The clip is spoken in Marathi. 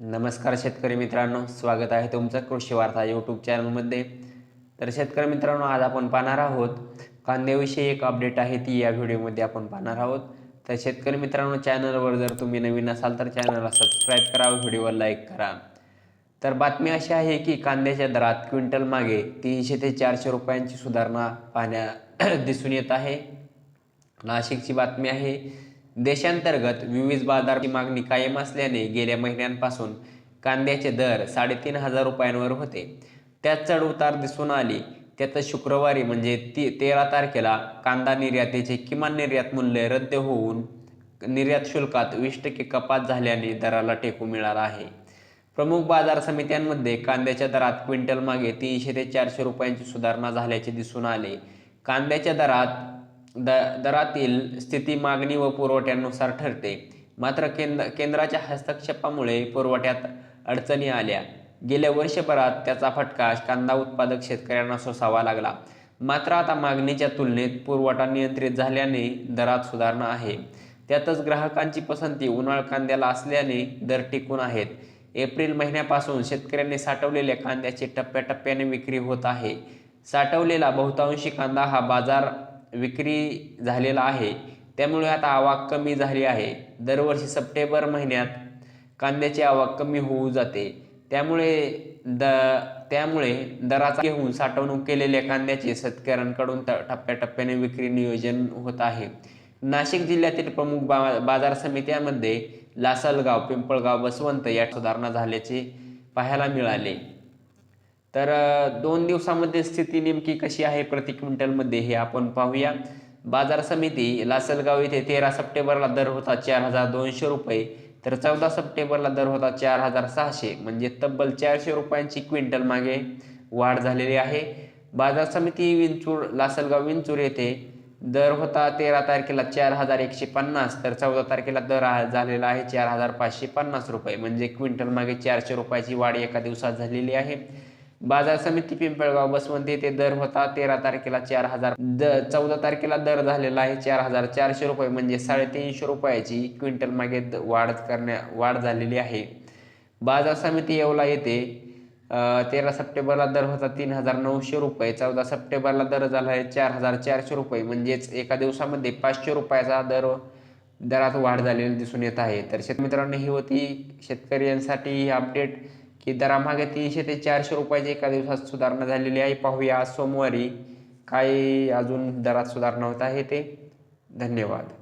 नमस्कार शेतकरी मित्रांनो स्वागत आहे तुमचं कृषी वार्ता यूट्यूब चॅनलमध्ये तर शेतकरी मित्रांनो आज आपण पाहणार आहोत कांद्याविषयी एक अपडेट आहे ती या व्हिडिओमध्ये आपण पाहणार आहोत. तर शेतकरी मित्रांनो चॅनलवर जर तुम्ही नवीन असाल तर चॅनलला सबस्क्राईब करा व्हिडिओवर लाईक करा. तर बातमी अशी आहे की कांद्याच्या दरात क्विंटल मागे तीनशे ते चारशे रुपयांची सुधारणा पाहण्या दिसून येत आहे. नाशिकची बातमी आहे देशांतर्गत विविध बाजाराची मागणी कायम असल्याने गेल्या महिन्यांपासून कांद्याचे दर साडेतीन हजार रुपयांवर होते. त्यात चढ उतार दिसून आली. त्यात शुक्रवारी म्हणजे ती तेरा तारखेला कांदा निर्यातीचे किमान निर्यात मूल्य रद्द होऊन निर्यात शुल्कात वीस टक्के कपात झाल्याने दराला टेकू मिळाला आहे. प्रमुख बाजार समित्यांमध्ये कांद्याच्या दरात क्विंटल मागे तीनशे ते चारशे रुपयांची सुधारणा झाल्याचे दिसून आले. कांद्याच्या दरात द दरातील स्थिती मागणी व पुरवठ्यानुसार ठरते. मात्र केंद्र केंद्राच्या हस्तक्षेपामुळे पुरवठ्यात अडचणी आल्या. गेल्या वर्षभरात त्याचा फटका कांदा उत्पादक शेतकऱ्यांना सोसावा लागला. मात्र आता मागणीच्या तुलनेत पुरवठा नियंत्रित झाल्याने दरात सुधारणा आहे. त्यातच ग्राहकांची पसंती उन्हाळ कांद्याला असल्याने दर टिकून आहेत. एप्रिल महिन्यापासून शेतकऱ्यांनी साठवलेल्या कांद्याची टप्प्याटप्प्याने विक्री होत आहे. साठवलेला बहुतांशी कांदा हा बाजार विक्री झालेला आहे. त्यामुळे आता आवक कमी झाली आहे. दरवर्षी सप्टेंबर महिन्यात कांद्याची आवक कमी होऊ जाते. त्यामुळे द त्यामुळे दराचा घेऊन साठवणूक केलेल्या कांद्याचे शेतकऱ्यांकडून त टप्प्याटप्प्याने विक्री नियोजन होत आहे. नाशिक जिल्ह्यातील प्रमुख बा बाजार समित्यांमध्ये लासलगाव पिंपळगाव बसवंत या सुधारणा झाल्याचे पाहायला मिळाले. तर दोन दिवसामध्ये स्थिती नेमकी कशी आहे प्रति क्विंटलमध्ये हे आपण पाहूया. बाजार समिती लासलगाव येथे तेरा सप्टेंबरला दर होता चार हजार दोनशे रुपये तर चौदा सप्टेंबरला दर होता चार हजार सहाशे म्हणजे तब्बल चारशे रुपयांची क्विंटल मागे वाढ झालेली आहे. बाजार समिती विंचूर लासलगाव विंचूर येथे दर होता तेरा तारखेला चार हजार एकशे पन्नास तर चौदा तारखेला दर झालेला आहे चार हजार पाचशे पन्नास रुपये म्हणजे क्विंटल मागे चारशे रुपयाची वाढ एका दिवसात झालेली आहे. बाजार समिती पिंपळगाव बसमध्ये येथे दर होता तेरा तारखेला चार हजार. द चौदा तारखेला दर झालेला आहे चार हजार चारशे रुपये. म्हणजे साडेतीनशे रुपयाची क्विंटल मागे वाढ करण्या वाढ झालेली आहे. बाजार समिती येवला येथे तेरा सप्टेंबरला दर होता तीन हजार नऊशे रुपये. चौदा सप्टेंबरला दर झाला आहे चार हजार चारशे रुपये. म्हणजेच एका दिवसामध्ये पाचशे रुपयाचा दर दरात वाढ झालेली दिसून येत आहे. तर शेतमित्रांनो ही होती शेतकऱ्यांसाठी ही अपडेट की दरामागे तीनशे ते चारशे रुपयाची एका दिवसात सुधारणा झालेली आहे. पाहूया आज सोमवारी काय अजून दरात सुधारणा होत आहे ते. धन्यवाद.